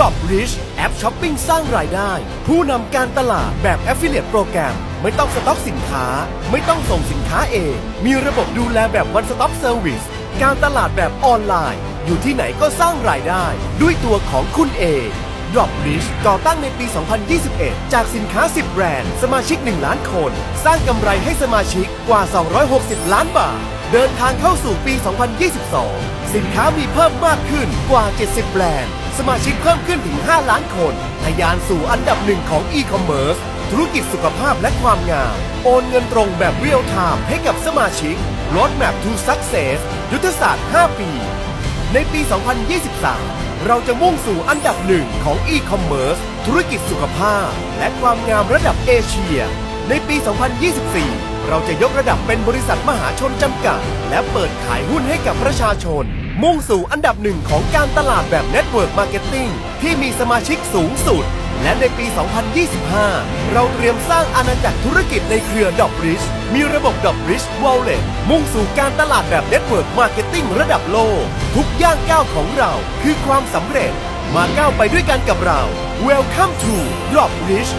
Drop Rich แอปช้อปปิ้งสร้างรายได้ ผู้นำการตลาดแบบ Affiliate โปรแกรมไม่ต้องสต็อกสินค้า ไม่ต้องส่งสินค้าเอง มีระบบดูแลแบบ One Stop Service การตลาดแบบออนไลน์ อยู่ที่ไหนก็สร้างรายได้ ด้วยตัวของคุณเอง Drop Rich ก่อตั้งในปี 2021 จากสินค้า 10 แบรนด์ สมาชิก 1 ล้านคน สร้างกำไรให้สมาชิกกว่า 260 ล้านบาท เดินทางเข้าสู่ปี 2022 สินค้ามีเพิ่มมากขึ้นกว่า 70 แบรนด์ สมาชิกเพิ่มขึ้นถึง 5 ล้านคน ทะยานสู่อันดับหนึ่งของ e-commerce ธุรกิจสุขภาพและความงาม โอนเงินตรงแบบเรียลไทม์ให้กับสมาชิก Roadmap to Success ยุทธศาสตร์ 5 ปี ในปี 2023 เราจะมุ่งสู่อันดับหนึ่งของ e-commerce ธุรกิจสุขภาพ และความงามระดับเอเชีย ในปี 2024 เราจะยกระดับเป็นบริษัทมหาชนจำกัด และเปิดขายหุ้นให้กับประชาชน มุ่งสู่อันดับหนึ่งของการตลาดแบบ Network Marketing ที่มีสมาชิกสูงสุด และในปี 2025 เราเตรียมสร้างอาณาจักรธุรกิจในเครือดอบริชมีระบบดอบริช Wallet มุ่งสู่การตลาดแบบ Network Marketing ระดับโลก ทุกย่างก้าวของเราคือความสำเร็จ มาก้าวไปด้วยกันกับเรา Welcome to Drop Rich